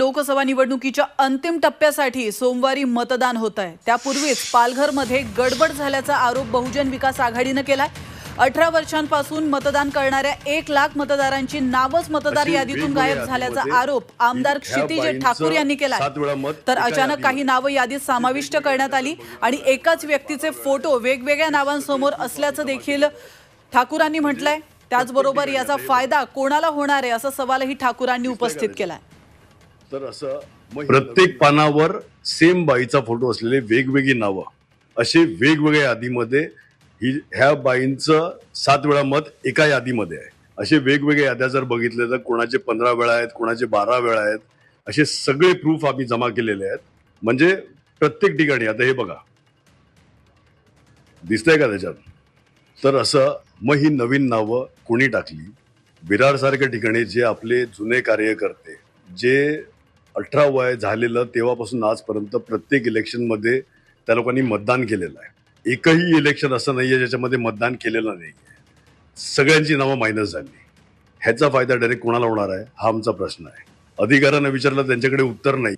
लोकसभा निवडणुकीच्या अंतिम टप्प्यासाठी सोमवारी मतदान होत आहे त्यापूर्वीच पालघरमध्ये गडबड झाल्याचा आरोप बहुजन विकास आघाडीनं केलाय. अठरा वर्षांपासून मतदान करणाऱ्या एक लाख मतदारांची नावच मतदार यादीतून गायब झाल्याचा आरोप आमदार क्षितिज ठाकूर यांनी मत तर अचानक. काही नावं यादीत समाविष्ट करण्यात आली आणि एकाच व्यक्तीचे फोटो वेगवेगळ्या नावांसमोर असल्याचं देखील ठाकूरांनी म्हटलंय. त्याचबरोबर याचा फायदा कोणाला होणार आहे असा सवालही ठाकूरांनी उपस्थित केलाय. तर असं प्रत्येक पानावर सेम बाईचा फोटो असलेले वेगवेगळी नावं. असे वेगवेगळ्या यादीमध्ये ही ह्या बाईंचं सात वेळा मत एका यादीमध्ये आहे. असे वेगवेगळ्या याद्या जर बघितले तर कोणाचे पंधरा वेळा आहेत कोणाचे बारा वेळा आहेत असे सगळे प्रूफ आम्ही जमा केलेले आहेत. म्हणजे प्रत्येक ठिकाणी आता हे बघा. दिसतंय का त्याच्यात? तर असं मग ही नवीन नावं कोणी टाकली? विरारसारख्या ठिकाणी जे आपले जुने कार्यकर्ते जे अठरा वय झालेलं तेव्हापासून आजपर्यंत प्रत्येक इलेक्शनमध्ये त्या लोकांनी मतदान केलेलं आहे. एकही इलेक्शन असं नाही आहे ज्याच्यामध्ये मतदान केलेलं नाही आहे सगळ्यांची नावं मायनस झाली. ह्याचा फायदा डायरेक्ट कोणाला होणार आहे? हा आमचा प्रश्न आहे. अधिकाऱ्यांना विचारलं त्यांच्याकडे उत्तर नाही.